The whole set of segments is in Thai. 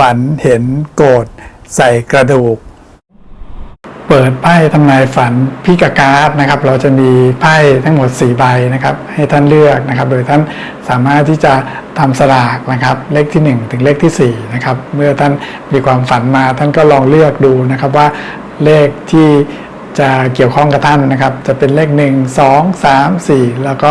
ฝันเห็นโกรธใส่กระดูก เปิดไพ่ทำนายฝันพิกาการ์ดนะครับ เราจะมีไพ่ทั้งหมด 4 ใบนะครับ ให้ท่านเลือกนะครับ โดยท่านสามารถที่จะทำสลากนะครับ เลขที่ 1 ถึงเลขที่4นะครับเมื่อท่านมีความฝันมาท่านก็ลองเลือกดูนะครับว่าเลขที่จะเกี่ยวข้องกับท่านนะครับ จะเป็นเลข 1 2 3 4 แล้วก็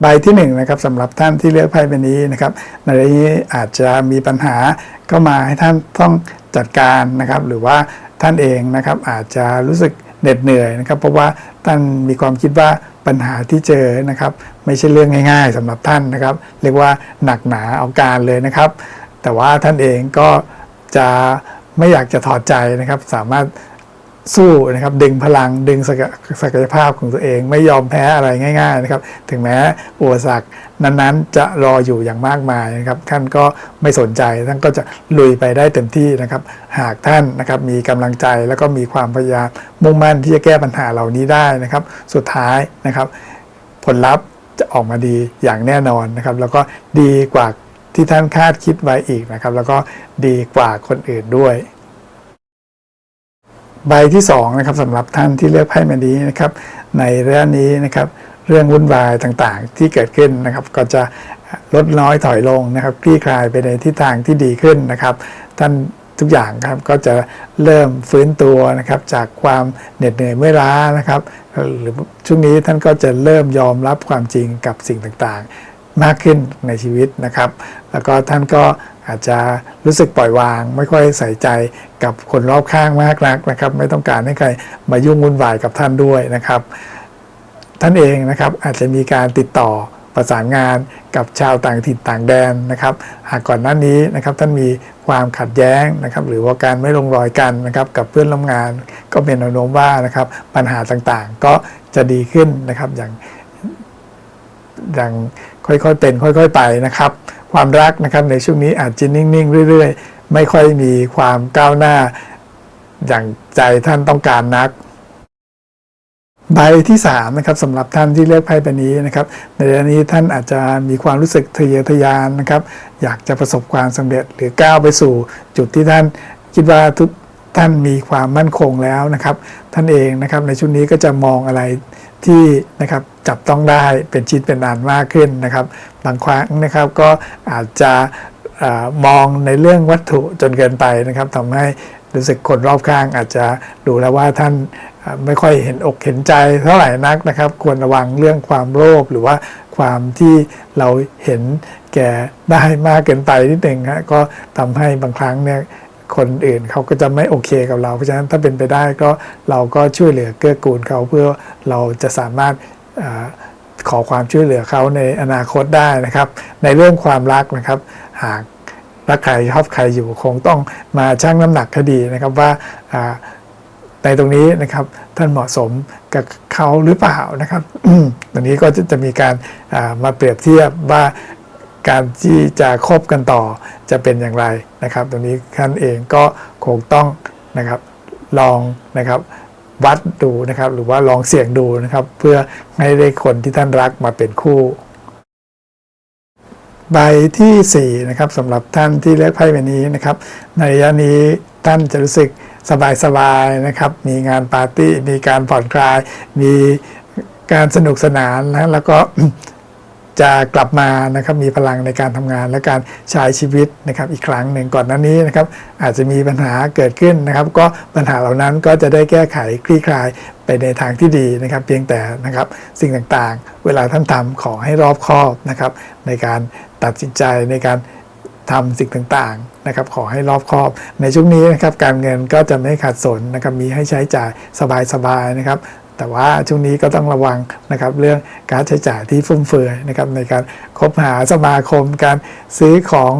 ใบที่1นงนะครับสำหรับท่านที่เลือกไพ่ใบนี้นะครับในรนี้อาจจะมีปัญหาเข้ามาให้ท่านต้องจัดการนะครับ หรือว่าท่านเองนะครับอาจจะรู้สึกเหน็ดเหนื่อยนะครับ เพราะว่าท่านมีความคิดว่าปัญหาที่เจอนะครับ ไม่ใช่เรื่องง่าย ๆสำหรับท่านนะครับ เรียกว่าหนักหนาเอาการเลยนะครับ แต่ว่าท่านเองก็จะไม่อยากจะถอดใจนะครับ สามารถ สู้นะครับดึงพลังดึงศักยภาพของตัวเอง ไม่ยอมแพ้อะไรง่าย ๆนะครับ ถึงแม้อุปสรรคนั้นๆ จะรออยู่อย่างมากมายนะครับท่านก็ไม่สนใจท่านก็จะลุยไปได้เต็มที่นะครับ หากท่านนะครับมีกำลังใจแล้วก็มีความพยายามมุ่งมั่นที่จะแก้ปัญหาเหล่านี้ได้นะครับ สุดท้ายนะครับ ผลลัพธ์จะออกมาดีอย่างแน่นอนนะครับ แล้วก็ดีกว่าที่ท่านคาดคิดไว้อีกนะครับ แล้วก็ดีกว่าคนอื่นด้วย ใบที่2นะครับสำหรับท่านที่เลือกไพ่ใบนี้นะครับในเรื่องนี้นะครับเรื่องวุ่นวายต่างๆ ที่เกิดขึ้นนะครับก็จะลดน้อยถอยลงนะครับคลี่คลายไปในทิศทางที่ดีขึ้นนะครับ ท่านทุกอย่างครับก็จะเริ่มฟื้นตัวนะครับจากความเหน็ดเหนื่อยเมื่อล้านะครับหรือช่วงนี้ท่านก็จะเริ่มยอมรับความจริงกับสิ่งต่างๆ มากขึ้นในชีวิตนะครับ แล้วก็ท่านก็อาจจะรู้สึกปล่อยวาง ไม่ค่อยใส่ใจกับคนรอบข้างมากนักนะครับ ไม่ต้องการให้ใครมายุ่งวุ่นวายกับท่านด้วยนะครับ ท่านเองนะครับอาจจะมีการติดต่อประสานงานกับชาวต่างถิ่นต่างแดนนะครับ หากก่อนหน้านี้นะครับท่านมีความขัดแย้งนะครับ หรือว่าการไม่ลงรอยกันนะครับ กับเพื่อนร่วมงานก็เป็นแนวโน้มว่านะครับปัญหาต่างๆ ก็จะดีขึ้นนะครับอย่าง อย่างค่อยๆเป็น ค่อย ๆ ไปนะครับ ความรักนะครับในช่วงนี้อาจจะนิ่งๆเรื่อยๆ ไม่ค่อยมีความก้าวหน้า อย่างใจท่านต้องการนักใบที่3นะครับสำหรับท่านที่เลือกไพ่ใบนี้นะครับ ในเดือนนี้ท่านอาจจะมีความรู้สึกทะเยอทะยานนะครับ อยากจะประสบความสำเร็จหรือก้าวไปสู่จุดที่ท่านคิดว่าทุก ท่านมีความมั่นคงแล้วนะครับ ท่านเองนะครับในช่วงนี้ก็จะมองอะไรที่นะครับจับต้องได้เป็นชิ้นเป็นอันมากขึ้นนะครับ บางครั้งนะครับก็อาจจะอมองในเรื่องวัตถุจนเกินไปนะครับทำให้รู้สึกคนรอบข้างอาจจะดูแล้วว่าท่านไม่ค่อยเห็นอกเห็นใจเท่าไหร่นักนะครับ ควรระวังเรื่องความโลภหรือว่าความที่เราเห็นแก่ได้มากเกินไปนิดหนึ่งฮะก็ทำให้บางครั้งเนี่ย คนอื่นเขาก็จะไม่โอเคกับเรา เพราะฉะนั้นถ้าเป็นไปได้ก็เราก็ช่วยเหลือเกื้อกูลเขาเพื่อเราจะสามารถอขอความช่วยเหลือเขาในอนาคตได้นะครับ ในเรื่องความรักนะครับ หากรักใครชอบใครอยู่คงต้องมาชั่งน้ำหนักคดีนะครับว่าในตรงนี้นะครับท่านเหมาะสมกับเขาหรือเปล่านะครับตรงนี้ก็จะจะมีการามาเปรียบเทียบว่า การที่จะคบกันต่อจะเป็นอย่างไรนะครับ ตรงนี้ท่านเองก็คงต้องนะครับลองนะครับวัดดูนะครับ หรือว่าลองเสี่ยงดูนะครับ เพื่อให้ได้คนที่ท่านรักมาเป็นคู่ใบที่4นะครับสำหรับท่านที่เลือกไพ่ใบนี้นะครับ ในระยะนี้ท่านจะรู้สึกสบายๆนะครับ มีงานปาร์ตี้มีการผ่อนคลาย มีการสนุกสนานนะแล้วก็ จะกลับมานะครับมีพลังในการทำงานและการใช้ชีวิตนะครับอีกครั้งหนึ่งก่อนหน้านี้นะครับอาจจะมีปัญหาเกิดขึ้นนะครับ ก็ปัญหาเหล่านั้นก็จะได้แก้ไขคลี่คลายไปในทางที่ดีนะครับ เพียงแต่นะครับสิ่งต่างๆ เวลาท่านทำขอให้รอบคอบนะครับในการตัดสินใจในการทำสิ่งต่างๆนะครับขอให้รอบคอบ ในช่วงนี้นะครับการเงินก็จะไม่ขาดสนนะครับมีให้ใช้จ่ายสบายๆนะครับ แต่ว่าช่วงนี้ก็ต้องระวังนะครับเรื่องการใช้จ่ายที่ฟุ่มเฟือยนะครับในการคบหาสมาคมการซื้อของ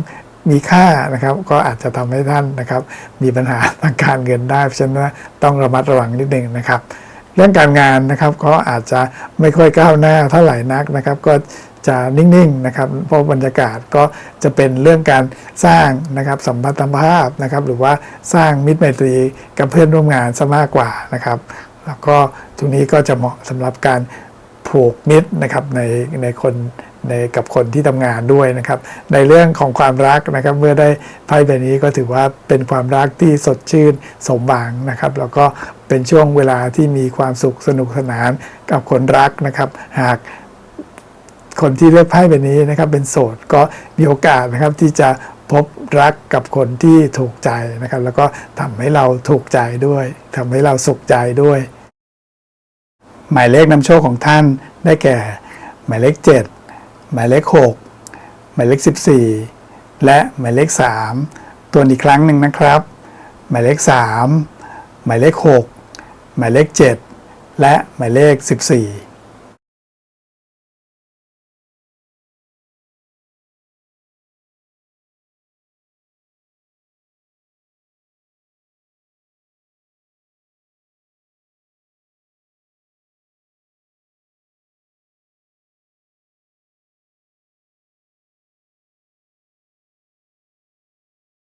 มีค่านะครับก็อาจจะทำให้ท่านนะครับมีปัญหาทางการเงินได้เพราะฉะนั้นต้องระมัดระวังนิดหนึ่งนะครับเรื่องการงานนะครับก็อาจจะไม่ค่อยก้าวหน้าเท่าไหร่นักนะครับ ก็จะนิ่งๆนะครับเพราะบรรยากาศก็จะเป็นเรื่องการสร้างนะครับสัมพันธภาพนะครับหรือว่าสร้างมิตรไมตรีกับเพื่อนร่วมงานซะมากกว่านะครับ แล้วก็ตรงนี้ก็จะเหมาะสำหรับการผูกมิตรนะครับในในคนในกับคนที่ทำงานด้วยนะครับ ในเรื่องของความรักนะครับ เมื่อได้ไพ่ใบนี้ก็ถือว่าเป็นความรักที่สดชื่นสมหวังนะครับ แล้วก็เป็นช่วงเวลาที่มีความสุขสนุกสนานกับคนรักนะครับ หากคนที่เลือกไพ่ใบนี้นะครับ เป็นโสดก็มีโอกาสนะครับที่จะ พบรักกับคนที่ถูกใจนะครับ แล้วก็ทำให้เราถูกใจด้วยทำให้เราสุขใจด้วย หมายเลขนำโชคของท่านได้แก่ หมายเลข 7 หมายเลข 6 หมายเลข 14 และหมายเลข 3 ตัวอีกครั้งหนึ่งนะครับ หมายเลข 3 หมายเลข 6 หมายเลข 7 และหมายเลข 14